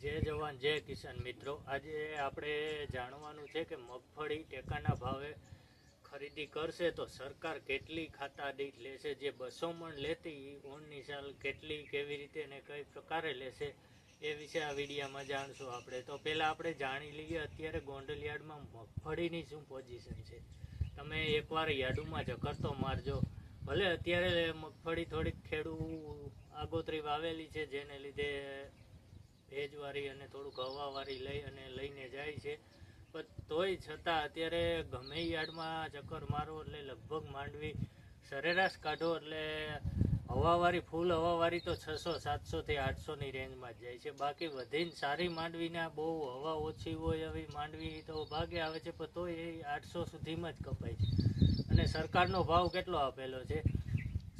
જય જવાન, જય કિસાન મિત્રો. આજે આપણે જાણવાનું છે કે મગફળી ટેકાના ભાવે ખરીદી કરશે તો સરકાર કેટલી ખાતા દીઠ લેશે? જે બસો મણ લેતી ઊંડની સાલ કેટલી, કેવી રીતે અને કઈ પ્રકારે લેશે? એ વિશે આ વિડીયામાં જાણશું આપણે. તો પહેલાં આપણે જાણી લઈએ અત્યારે ગોંડલ યાર્ડમાં મગફળીની શું પોઝિશન છે. તમે એકવાર યાર્ડમાં ચક્કર તો મારજો. ભલે અત્યારે મગફળી થોડીક ખેડૂ આગોતરી વાવેલી છે, જેને લીધે ભેજવાળી અને થોડુંક હવાવાળી લઈ અને લઈને જાય છે. પણ તોય છતાં અત્યારે ગમે યાર્ડમાં ચક્કર મારો એટલે લગભગ માંડવી સરેરાશ કાઢો એટલે હવાવાળી, ફૂલ હવાવાળી તો છસો, સાતસો થી આઠસો રેન્જમાં જ જાય છે. બાકી વધીને સારી માંડવીના બહુ હવા ઓછી હોય એવી માંડવી તો ભાગે આવે છે, પણ તોય એ આઠસો સુધીમાં જ કપાય છે. અને સરકારનો ભાવ કેટલો આપેલો છે?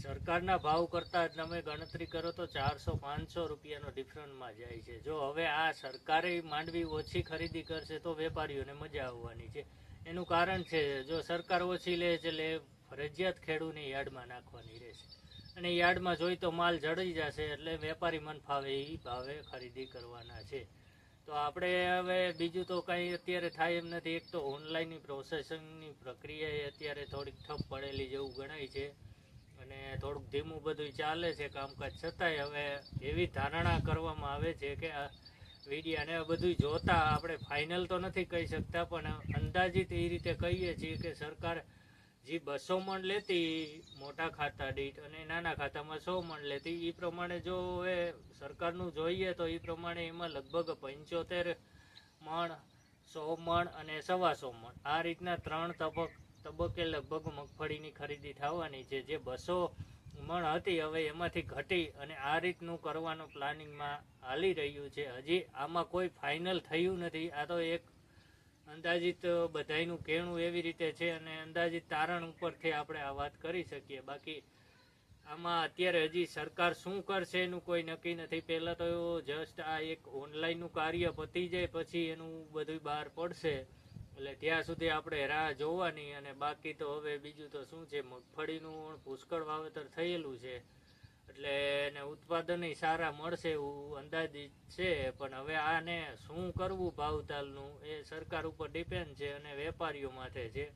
સરકારના ભાવ કરતાં તમે ગણતરી કરો તો ચારસો, પાંચસો રૂપિયાનો ડિફરન્સમાં જાય છે. જો હવે આ સરકારે માંડવી ઓછી ખરીદી કરશે તો વેપારીઓને મજા આવવાની છે. એનું કારણ છે, જો સરકાર ઓછી લે છે, એટલે ફરજિયાત ખેડૂને યાર્ડમાં નાખવાની રહેશે. અને યાર્ડમાં જોઈ તો માલ જડી જશે, એટલે વેપારી મન ફાવે એ ભાવે ખરીદી કરવાના છે. તો આપણે હવે બીજું તો કંઈ અત્યારે થાય એમ નથી. એક તો ઓનલાઈનની પ્રોસેસિંગની પ્રક્રિયા અત્યારે થોડીક ઠપ પડેલી જેવું ગણાય છે. અને થોડુંક ધીમું બધું ચાલે છે કામકાજ. છતાંય હવે એવી ધારણા કરવામાં આવે છે કે આ વીડિયાને આ બધું જોતા આપણે ફાઇનલ તો નથી કહી શકતા, પણ અંદાજિત એ રીતે કહીએ છીએ કે સરકાર જે બસો મણ લેતી મોટા ખાતા દીઠ અને નાના ખાતામાં સો મણ લેતી એ પ્રમાણે જો એ સરકારનું જોઈએ તો એ પ્રમાણે એમાં લગભગ પંચોતેર મણ, સો મણ અને સવા સો મણ. આ રીતના ત્રણ તબક તબક્કે લગભગ મગફળીની ખરીદી થવાની છે. જે બસો મણ હતી, હવે એમાંથી ઘટી અને આ રીતનું કરવાનું પ્લાનિંગમાં હાલી રહ્યું છે. હજી આમાં કોઈ ફાઇનલ થયું નથી. આ તો એક અંદાજિત બધાયનું કહેણું એવી રીતે છે અને અંદાજિત તારણ ઉપરથી આપણે આ વાત કરી શકીએ. બાકી આમાં અત્યારે હજી સરકાર શું કરશે એનું કોઈ નક્કી નથી. પહેલાં તો જસ્ટ આ એક ઓનલાઈનનું કાર્ય પતી જાય, પછી એનું બધું બહાર પડશે. એટલે ત્યાં સુધી આપણે રાહ જોવાની અને બાકી તો હવે બીજું તો શું છે, મગફળીનું પુષ્કળ વાવેતર થયેલું છે. એટલે એને ઉત્પાદન સારા મળશે એવું અંદાજિત છે, પણ હવે આને શું કરવું ભાવતાલનું એ સરકાર ઉપર ડિપેન્ડ છે અને વેપારીઓ માથે છે.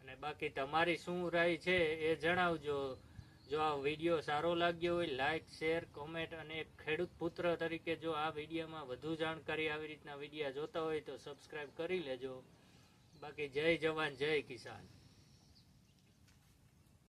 અને બાકી તમારી શું રાય છે એ જણાવજો. જો આ વીડિયો સારો લાગ્યો હોય લાઇક શેર કોમેન્ટ અને ખેડૂત પુત્ર તરીકે જો આ વિડીયોમાં વધુ જાણકારી આવી રીતના વિડીયા જોતા હોય તો સબસ્ક્રાઈબ કરી લેજો. બાકી જય જવાન, જય કિસાન.